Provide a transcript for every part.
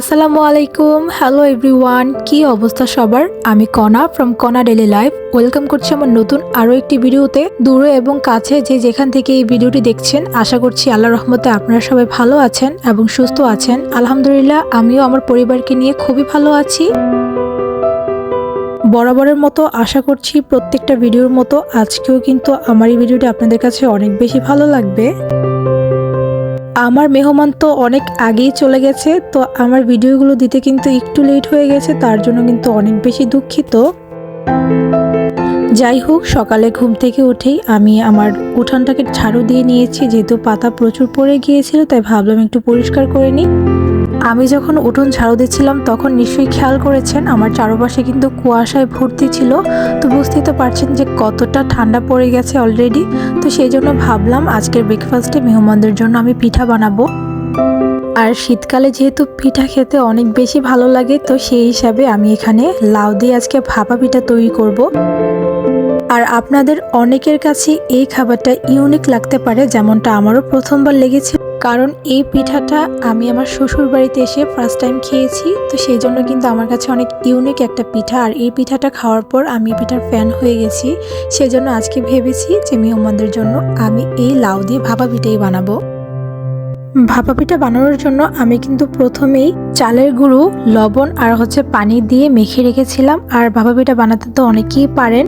আসসালামু আলাইকুম। Hello everyone কি অবস্থা সবার? আমি Kona from Kona daily life welcome করছি আমার নতুন আরও একটি ভিডিওতে। দূরে এবং কাছে যে যেখান থেকে এই ভিডিওটি দেখছেন, আশা করছি আল্লাহ রহমতে আপনারা সবাই ভালো আছেন এবং সুস্থ আছেন। আলহামদুলিল্লাহ, আমিও আমার পরিবারকে নিয়ে খুবই ভালো আছি। বরাবরের মতো আশা করছি প্রত্যেকটা ভিডিওর মতো আজকেও কিন্তু আমার এই ভিডিওটি আপনাদের কাছে অনেক বেশি ভালো লাগবে। আমার মেহমান তো অনেক আগেই চলে গেছে, তো আমার ভিডিওগুলো দিতে কিন্তু একটু লেট হয়ে গেছে, তার জন্য কিন্তু অনেক বেশি দুঃখিত। যাই হোক, সকালে ঘুম থেকে উঠেই আমি আমার উঠানটাকে ঝাড়ু দিয়ে নিয়েছি, যেহেতু পাতা প্রচুর পড়ে গিয়েছিল, তাই ভাবলাম একটু পরিষ্কার করে নিই। আমি যখন উঠোন ঝাড়ু দিচ্ছিলাম, তখন নিশ্চয়ই খেয়াল করেছেন, আমার চারপাশে কিন্তু কুয়াশায় ভর্তি ছিল। তো বুঝতেই তো পারছেন যে কতটা ঠান্ডা পড়ে গেছে অলরেডি তো সেই জন্য ভাবলাম, আজকের ব্রেকফাস্টে মেহমানদের জন্য আমি পিঠা বানাবো। আর শীতকালে যেহেতু পিঠা খেতে অনেক বেশি ভালো লাগে, তো সেই হিসাবে আমি এখানে লাউ দিয়ে আজকে ভাপা পিঠা তৈরি করব। আর আপনাদের অনেকের কাছে এই খাবারটা ইউনিক লাগতে পারে, যেমনটা আমারও প্রথমবার লেগেছে। কারণ এই পিঠাটা আমি আমার শ্বশুর বাড়িতে এসে ফার্স্ট টাইম খেয়েছি, তো সেই জন্য কিন্তু আমার কাছে অনেক ইউনিক একটা পিঠা। আর এই পিঠাটা খাওয়ার পর আমি পিঠার ফ্যান হয়ে গেছি। সেজন্য আজকে ভেবেছি যে মেহমানদের জন্য আমি এই লাউ দিয়ে ভাপা পিঠাই বানাবো। ভাপা পিঠা বানানোর জন্য আমি কিন্তু প্রথমেই চালের গুঁড়ো, লবণ আর হচ্ছে পানি দিয়ে মেখে রেখেছিলাম। আর ভাপা পিঠা বানাতে তো অনেকেই পারেন।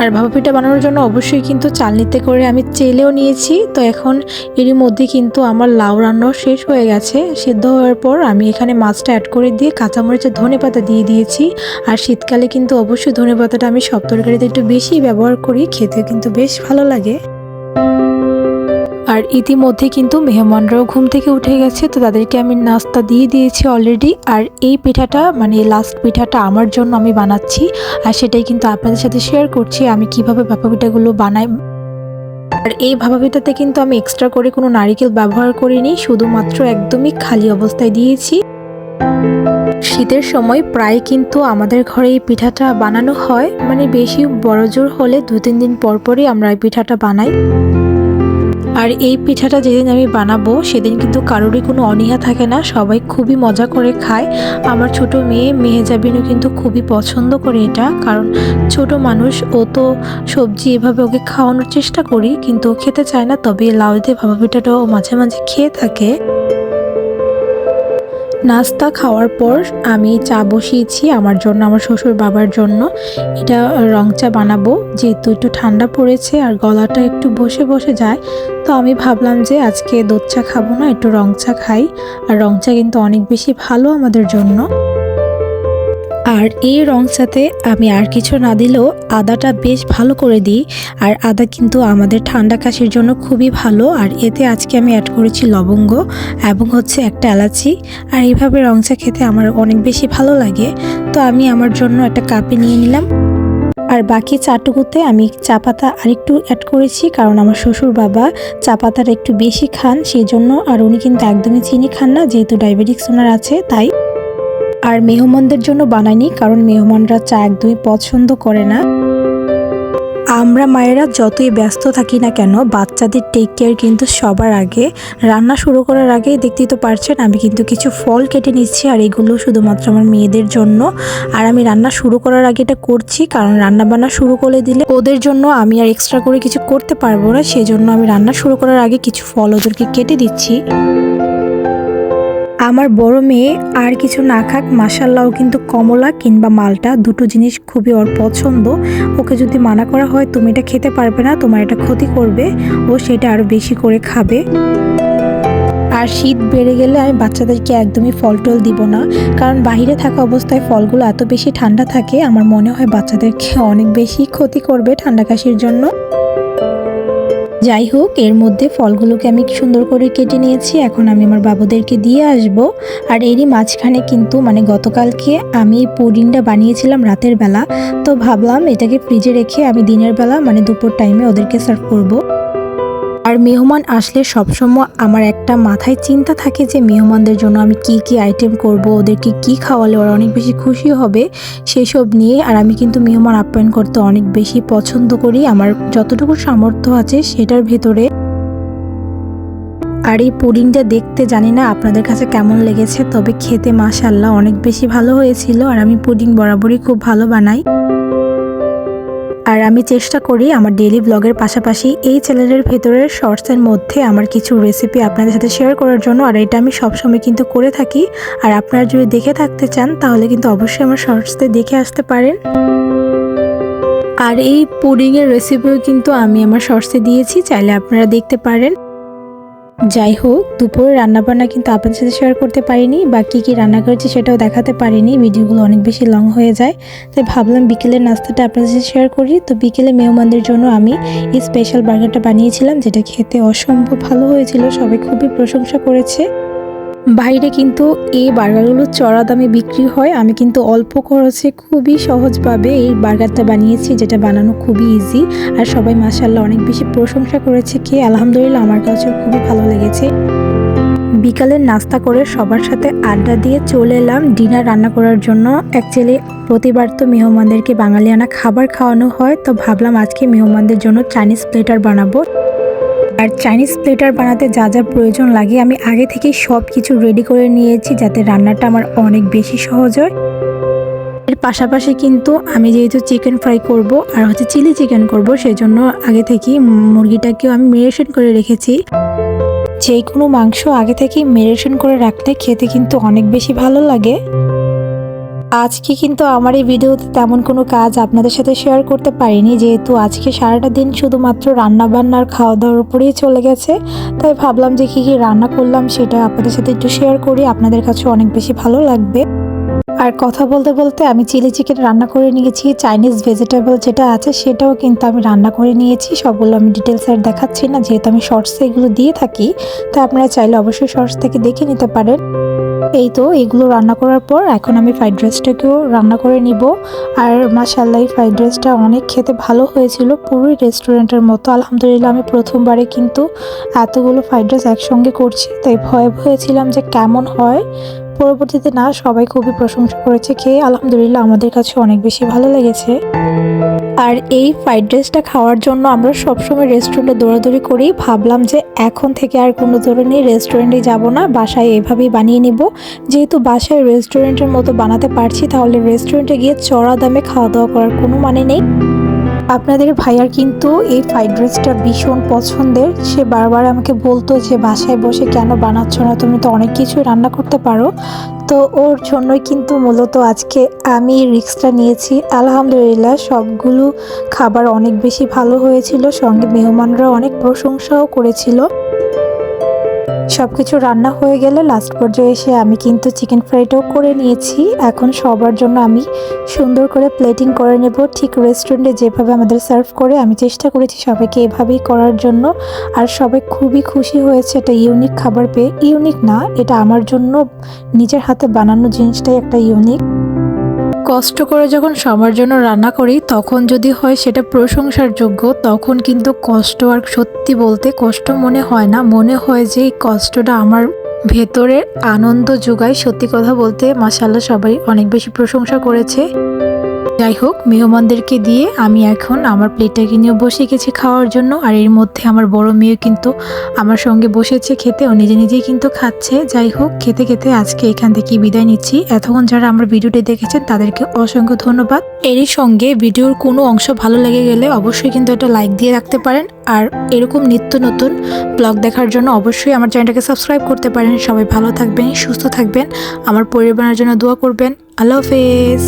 আর ভাপা পিঠা বানানোর জন্য অবশ্যই কিন্তু চালনিতে করে আমি চেলেও নিয়েছি। তো এখন এরই মধ্যে কিন্তু আমার লাউ রান্নাও শেষ হয়ে গেছে। সিদ্ধ হওয়ার পর আমি এখানে মাছটা অ্যাড করে দিয়ে কাঁচামরিচের ধনে পাতা দিয়ে দিয়েছি। আর শীতকালে কিন্তু অবশ্যই ধনে পাতাটা আমি সব তরকারিতে একটু বেশি ব্যবহার করি খেতে কিন্তু বেশ ভালো লাগে। আর ইতিমধ্যে কিন্তু মেহমানরাও ঘুম থেকে উঠে গেছে, তো তাদেরকে আমি নাস্তা দিয়ে দিয়েছি অলরেডি আর এই পিঠাটা মানে লাস্ট পিঠাটা আমার জন্য আমি বানাচ্ছি, আর সেটাই কিন্তু আপনাদের সাথে শেয়ার করছি, আমি কীভাবে ভাপা পিঠাগুলো বানাই। আর এই ভাপা পিঠাতে কিন্তু আমি এক্সট্রা করে কোনো নারিকেল ব্যবহার করিনি, শুধুমাত্র একদমই খালি অবস্থায় দিয়েছি। শীতের সময় প্রায় কিন্তু আমাদের ঘরে এই পিঠাটা বানানো হয় মানে বেশি বড় জোর হলে দু তিন দিন পর পরই আমরা এই পিঠাটা বানাই। আর এই পিঠাটা যেদিন আমি বানাবো, সেদিন কিন্তু কারোরই কোনো অনীহা থাকে না। সবাই খুবই মজা করে খায়। আমার ছোট মেয়ে মেহেজাবিনও কিন্তু খুবই পছন্দ করে এটা, কারণ ছোট মানুষ, ও তো সবজি এভাবে ওকে খাওয়ানোর চেষ্টা করি, কিন্তু খেতে চায় না, তবে লাউ দিয়ে ভাপা পিঠাটাও মাঝে মাঝে খেয়ে থাকে। নাস্তা খাওয়ার পর আমি চা বসিয়েছি আমার জন্য, আমার শ্বশুর বাবার জন্য। এটা রং চা বানাবো, যেহেতু একটু ঠান্ডা পড়েছে আর গলাটা একটু বসে বসে যায়, তো আমি ভাবলাম যে আজকে দুধ চা খাব না, একটু রং চা খাই। আর রং চা কিন্তু অনেক বেশি ভালো আমাদের জন্য। আর এই রং চাতে আমি আর কিছু না দিলেও আদাটা বেশ ভালো করে দিই। আর আদা কিন্তু আমাদের ঠান্ডা কাশির জন্য খুবই ভালো। আর এতে আজকে আমি অ্যাড করেছি লবঙ্গ এবং হচ্ছে একটা এলাচি। আর এইভাবে চা খেতে আমার অনেক বেশি ভালো লাগে। তো আমি আমার জন্য একটা কাপে নিয়ে নিলাম। আর বাকি চাটুকুতে আমি চা পাতা আরেকটু অ্যাড করেছি কারণ আমার শ্বশুর বাবা চা পাতাটা একটু বেশি খান। সেই জন্য আর উনি কিন্তু একদমই চিনি খান না, যেহেতু ডায়াবেটিক্স ওনার আছে, তাই আর মেহমানদের জন্য বানাইনি কারণ মেহমানরা চা একদমই পছন্দ করে না। আমরা মায়েরা যতই ব্যস্ত থাকি না কেন, বাচ্চাদের টেক কেয়ার কিন্তু সবার আগে। রান্না শুরু করার আগেই দেখতেই তো পারছেন, আমি কিন্তু কিছু ফল কেটে নিচ্ছি, আর এগুলো শুধুমাত্র আমার মেয়েদের জন্য। আর আমি রান্না শুরু করার আগে এটা করছি, কারণ রান্না বান্না শুরু করে দিলে ওদের জন্য আমি আর এক্সট্রা করে কিছু করতে পারব না সেই জন্য আমি রান্না শুরু করার আগে কিছু ফল ওদেরকে কেটে দিচ্ছি। আমার বড় মেয়ে আর কিছু না খাক মাসাল্লাও কিন্তু কমলা কিংবা মালটা, দুটো জিনিস খুবই ওর পছন্দ। ওকে যদি মানা করা হয়, তুমি এটা খেতে পারবে না, তোমার এটা ক্ষতি করবে, ও সেটা আরও বেশি করে খাবে। আর শীত বেড়ে গেলে আমি বাচ্চাদেরকে একদমই ফল টল দিব না, কারণ বাইরে থাকা অবস্থায় ফলগুলো এত বেশি ঠান্ডা থাকে, আমার মনে হয় বাচ্চাদেরকে অনেক বেশি ক্ষতি করবে ঠান্ডা কাশির জন্য। যাই হোক, এর মধ্যে ফলগুলোকে আমি সুন্দর করে কেটে নিয়েছি। এখন আমি আমার বাবুদেরকে দিয়ে আসব। আর এরই মাঝখানে কিন্তু মানে গতকালকে আমি এই পুডিংটা বানিয়েছিলাম রাতের বেলা। তো ভাবলাম এটাকে ফ্রিজে রেখে আমি দিনের বেলা মানে দুপুর টাইমে ওদেরকে সার্ভ করব। মেহমান আসলে সবসময় আমার একটা মাথায় চিন্তা থাকে যে মেহমানদের জন্য আমি কি কি আইটেম করব, ওদেরকে কি খাওয়ালে ওরা অনেক বেশি খুশি হবে সেই সব নিয়ে। আর আমি কিন্তু মেহমান আপ্যায়ন করতে অনেক বেশি পছন্দ করি। আমার যতটুকু সামর্থ্য আছে সেটার ভেতরে। আর এই পুডিংটা দেখতে জানি না আপনাদের কাছে কেমন লেগেছে, তবে খেতে মাশাল্লাহ অনেক বেশি ভালো হয়েছিল। আর আমি পুডিং বরাবরই খুব ভালো বানাই। আর আমি চেষ্টা করি আমার ডেলি ব্লগের পাশাপাশি এই চ্যানেলের ভেতরের শর্টসের মধ্যে আমার কিছু রেসিপি আপনাদের সাথে শেয়ার করার জন্য, আর এটা আমি সবসময় কিন্তু করে থাকি। আর আপনারা যদি দেখে থাকতে চান, তাহলে কিন্তু অবশ্যই আমার শর্টসতে দেখে আসতে পারেন। আর এই পুডিংয়ের রেসিপিও কিন্তু আমি আমার শর্টসে দিয়েছি, চাইলে আপনারা দেখতে পারেন। যাই হোক দুপুরে রান্নাবান্না কিন্তু আপনার সাথে শেয়ার করতে পারিনি, বা কী কী রান্না করেছি সেটাও দেখাতে পারিনি, ভিডিওগুলো অনেক বেশি লং হয়ে যায়। তাই ভাবলাম বিকেলের নাস্তাটা আপনার সাথে শেয়ার করি। তো বিকেলে মেহমানদের জন্য আমি এই স্পেশাল বার্গারটা বানিয়েছিলাম, যেটা খেতে অসম্ভব ভালো হয়েছিল, সবাই খুবই প্রশংসা করেছে। বাইরে কিন্তু এই বার্গারগুলো চড়া দামে বিক্রি হয়। আমি কিন্তু অল্প খরচে খুবই সহজভাবে এই বার্গারটা বানিয়েছি, যেটা বানানো খুবই ইজি আর সবাই মাসাল্লাহ অনেক বেশি প্রশংসা করেছে কি আলহামদুলিল্লাহ আমার কাছেও খুবই ভালো লেগেছে। বিকালের নাস্তা করে সবার সাথে আড্ডা দিয়ে চলে এলাম ডিনার রান্না করার জন্য। অ্যাকচুয়ালি প্রতিবার তো মেহমানদেরকে বাঙালিয়ানা খাবার খাওয়ানো হয়, তো ভাবলাম আজকে মেহমানদের জন্য চাইনিজ প্লেটার বানাবো। আর চাইনিজ প্লেটার বানাতে যা যা প্রয়োজন লাগে, আমি আগে থেকেই সব কিছু রেডি করে নিয়েছি যাতে রান্নাটা আমার অনেক বেশি সহজ হয়। এর পাশাপাশি কিন্তু আমি যেহেতু চিকেন ফ্রাই করব আর হচ্ছে চিলি চিকেন করব সেই জন্য আগে থেকেই মুরগিটাকেও আমি মেরিনেশন করে রেখেছি। যে কোনো মাংস আগে থেকেই মেরিনেশন করে রাখলে খেতে কিন্তু অনেক বেশি ভালো লাগে। আজকে কিন্তু আমার এই ভিডিওতে তেমন কোনো কাজ আপনাদের সাথে শেয়ার করতে পারিনি, যেহেতু আজকে সারাটা দিন শুধুমাত্র রান্না বান্নার খাওয়া দাওয়ার উপরেই চলে গেছে। তাই ভাবলাম যে কী কী রান্না করলাম সেটা আপনাদের সাথে একটু শেয়ার করি, আপনাদের কাছে অনেক বেশি ভালো লাগবে। আর কথা বলতে বলতে আমি চিলি চিকেন রান্না করে নিয়েছি, চাইনিজ ভেজিটেবল যেটা আছে সেটাও কিন্তু আমি রান্না করে নিয়েছি। সবগুলো আমি ডিটেলস আর দেখাচ্ছি না, যেহেতু আমি শর্টসে এগুলো দিয়ে থাকি তাই আপনারা চাইলে অবশ্যই শর্টস থেকে দেখে নিতে পারেন। এই তো, এগুলো রান্না করার পর এখন আমি ফ্রাইড রাইসটাকেও রান্না করে নিব। আর মাসাল্লাহ ফ্রাইড রাইসটা অনেক খেতে ভালো হয়েছিল, পুরোই রেস্টুরেন্টের মতো। আলহামদুলিল্লাহ, আমি প্রথমবারে কিন্তু এতগুলো ফ্রাইড রাইস একসঙ্গে করছি, তাই ভয়ে ভয়েছিলাম যে কেমন হয়। পরবর্তীতে না, সবাই খুবই প্রশংসা করেছে খেয়ে আলহামদুলিল্লাহ আমাদের কাছে অনেক বেশি ভালো লেগেছে। আর এই ফ্রাইড রাইসটা খাওয়ার জন্য আমরা সবসময় রেস্টুরেন্টে দৌড়াদৌড়ি করি। ভাবলাম যে এখন থেকে আর কোনো ধরনের রেস্টুরেন্টে যাব না, বাসায় এভাবেই বানিয়ে নিব। যেহেতু বাসায় রেস্টুরেন্টের মতো বানাতে পারছি, তাহলে রেস্টুরেন্টে গিয়ে চড়া দামে খাওয়া দাওয়া করার কোনো মানে নেই। আপনাদের ভাইয়ার কিন্তু এই ফ্রাইড রাইসটা ভীষণ পছন্দের। সে বারবার আমাকে বলতো যে, বাসায় বসে কেন বানাচ্ছ না? তুমি তো অনেক কিছুই রান্না করতে পারো। তো ওর জন্যই কিন্তু মূলত আজকে আমি রিক্সটা নিয়েছি। আলহামদুলিল্লাহ, সবগুলো খাবার অনেক বেশি ভালো হয়েছিল। সঙ্গে মেহমানরা অনেক প্রশংসাও করেছিল। সব কিছু রান্না হয়ে গেলে লাস্ট পর্যায়ে এসে আমি কিন্তু চিকেন ফ্রাইটাও করে নিয়েছি। এখন সবার জন্য আমি সুন্দর করে প্লেটিং করে নেব। ঠিক রেস্টুরেন্টে যেভাবে আমাদের সার্ভ করে, আমি চেষ্টা করেছি সবাইকে এভাবেই করার জন্য। আর সবাই খুবই খুশি হয়েছে, এটা ইউনিক খাবার পেয়ে। ইউনিক না, এটা আমার জন্য নিজের হাতে বানানো জিনিসটাই একটা ইউনিক কষ্ট করে যখন সবার জন্য রান্না করি, তখন যদি হয় সেটা প্রশংসার যোগ্য তখন কিন্তু কষ্ট আর সত্যি বলতে কষ্ট মনে হয় না। মনে হয় যে এই কষ্টটা আমার ভেতরের আনন্দ যোগায়। সত্যি কথা বলতে মাসাল্লাহ সবাই অনেক বেশি প্রশংসা করেছে। যাই হোক, মেহমানদেরকে দিয়ে আমি এখন আমার প্লেটটাকে নিয়ে বসে গেছি খাওয়ার জন্য। আর এর মধ্যে আমার বড় মেয়ে কিন্তু আমার সঙ্গে বসেছে খেতে, ও নিজে নিজেই কিন্তু খাচ্ছে। যাই হোক, খেতে খেতে আজকে এখান থেকে বিদায় নিচ্ছি। এতক্ষণ যারা আমার ভিডিওটি দেখেছেন, তাদেরকে অসংখ্য ধন্যবাদ। এরই সঙ্গে ভিডিওর কোনো অংশ ভালো লেগে গেলে অবশ্যই কিন্তু একটা লাইক দিয়ে রাখতে পারেন। আর এরকম নিত্য নতুন ব্লগ দেখার জন্য অবশ্যই আমার চ্যানেলটাকে সাবস্ক্রাইব করতে পারেন। সবাই ভালো থাকবেন, সুস্থ থাকবেন। আমার পরিবারের জন্য দোয়া করবেন। আল্লাহ হাফেজ।